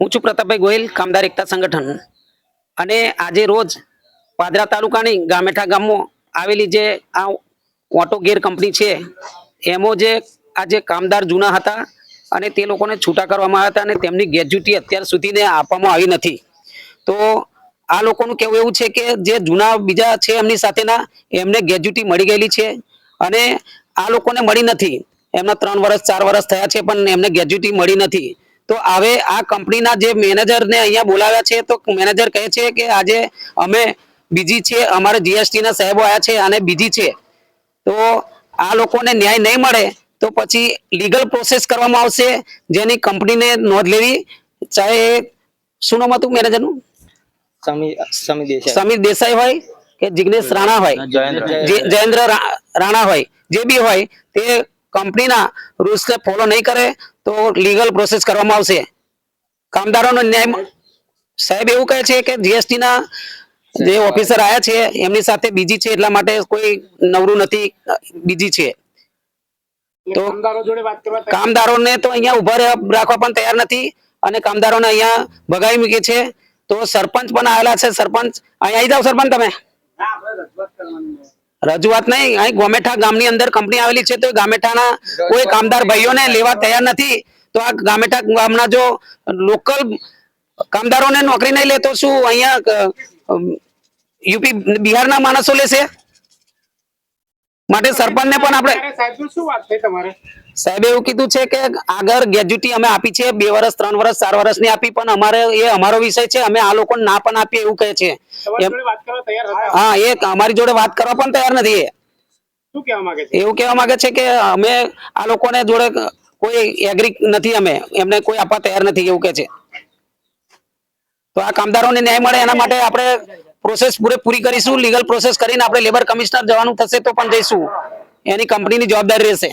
હું છું પ્રતાપભાઈ ગોહિલ, કામદાર એકતા સંગઠન. અને આજે રોજ પાદરા તાલુકાની ગામેઠા ગામમાં આવેલી જે આ ઓટો ગેર કંપની છે, એમાં જે આ જે કામદાર જૂના હતા અને તે લોકોને છૂટા કરવામાં આવ્યા હતા અને તેમની ગેજ્યુટી અત્યાર સુધીને આપવામાં આવી નથી. તો આ લોકોનું કહેવું એવું છે કે જે જૂના બીજા છે એમની સાથેના એમને ગેજ્યુટી મળી ગયેલી છે અને આ લોકોને મળી નથી. એમના ત્રણ વર્ષ ચાર વર્ષ થયા છે પણ એમને ગેજ્યુટી મળી નથી. તો હવે આ કંપનીના જે મેનેજરને અહીંયા બોલાવ્યા છે તો મેનેજર કહે છે કે આજે અમે બીજી છે અમારે જીએસટી ના સાહેબો આવ્યા છે અને બીજી છે. તો આ લોકોને ન્યાય નહીં મળે તો પછી લીગલ પ્રોસેસ કરવામાં આવશે જેની કંપનીને નોંધ લેવી. ચાહે શું નામ હતું મેનેજરનું? સમી સમી સમીર દેસાઈ હોય કે જિગ્નેશ રાણા હોય? જયેન્દ્ર. રાણા હોય જે બી હોય તે કંપનીના રૂલ્સને ફોલો નહીં કરે તો લીગલ પ્રોસેસ કરવામાં આવશે. કામદારોનો ન્યાય સાહેબ એવું કહે છે કે જીએસટી ના જે ઓફિસર આયા છે એમની સાથે બીજી છે એટલા માટે કોઈ નવરું નથી બીજી છે. તો કામદારોને તો અહીંયા ઊભા રાખવા પણ તૈયાર નથી અને કામદારોને અહીંયા ભગાવી મૂકી છે. તો સરપંચ પણ આવેલા છે સરપંચ. અહીંયા આવી જાઓ સરપંચ તમે. રજૂઆત નહીં. અહીં ગોમેઠા ગામની અંદર કંપની આવેલી છે, તો ગામેઠાના કોઈ કામદાર ભાઈઓને લેવા તૈયાર નથી. તો આ ગામેઠા ગામના જો લોકલ કામદારોને નોકરી નહીં લેતો શું અહીંયા યુપી, બિહારના માણસો લેશે માટે સરપંચને પણ આપણે સાહેબ એવું કીધું છે કે આગળ ગેજ્યુટી અમે આપી છે બે વર્ષ ત્રણ વર્ષ ચાર વર્ષની આપી પણ અમારે એ અમારો વિષય છે અમે આ લોકો ના પણ આપીએ એવું કહે છે. હા એ અમારી જોડે વાત કરવા પણ તૈયાર નથી એ. શું કહેવા માંગે છે? એવું કેવા માંગે છે કે અમે આ લોકોને જોડે કોઈ એગ્રી નથી અમે. એમને કોઈ આપવા તૈયાર નથી એવું કે છે. તો આ કામદારોને ન્યાય મળે એના માટે આપણે પ્રોસેસ પૂરેપૂરી કરીશું. લીગલ પ્રોસેસ કરીને આપણે લેબર કમિશનર જવાનું થશે તો પણ જઈશું. એની કંપનીની જવાબદારી રહેશે.